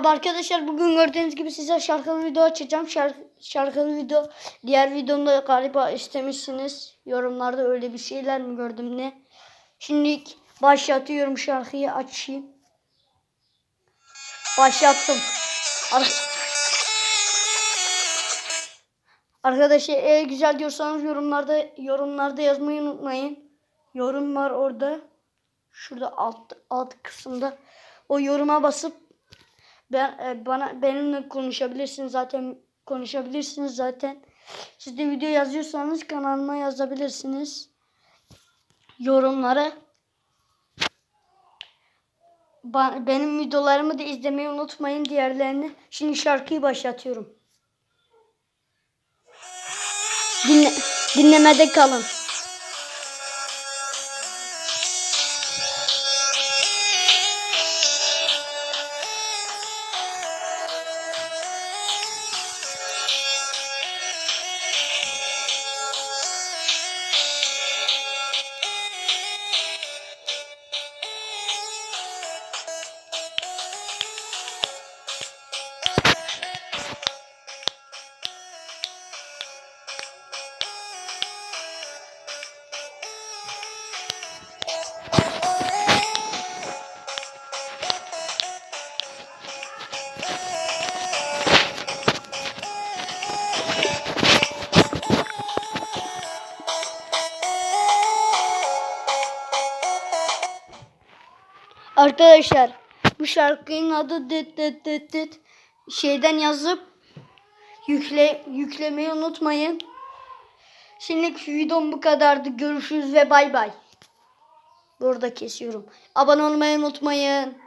Merhaba arkadaşlar. Bugün gördüğünüz gibi size şarkılı video açacağım. Şarkı, şarkılı video. Diğer videomda galiba istemişsiniz. Yorumlarda öyle bir şeyler mi gördüm ne? Şimdi başlatıyorum şarkıyı açayım. Başlattım. Ar- Arkadaşlar eğer güzel diyorsanız yorumlarda yorumlarda yazmayı unutmayın. Yorum var orada. Şurada alt alt kısımda. O yoruma basıp ben e, bana benimle konuşabilirsiniz zaten konuşabilirsiniz zaten. Siz de video yazıyorsanız kanalıma yazabilirsiniz. Yorumlara. Ba- benim videolarımı da izlemeyi unutmayın diğerlerini. Şimdi şarkıyı başlatıyorum. Dinle, dinlemede kalın. Arkadaşlar bu şarkının adı dıt dıt dıt dıt. Şeyden yazıp yükle yüklemeyi unutmayın. Şimdilik videom bu kadardı. Görüşürüz ve bay bay. Burada kesiyorum. Abone olmayı unutmayın.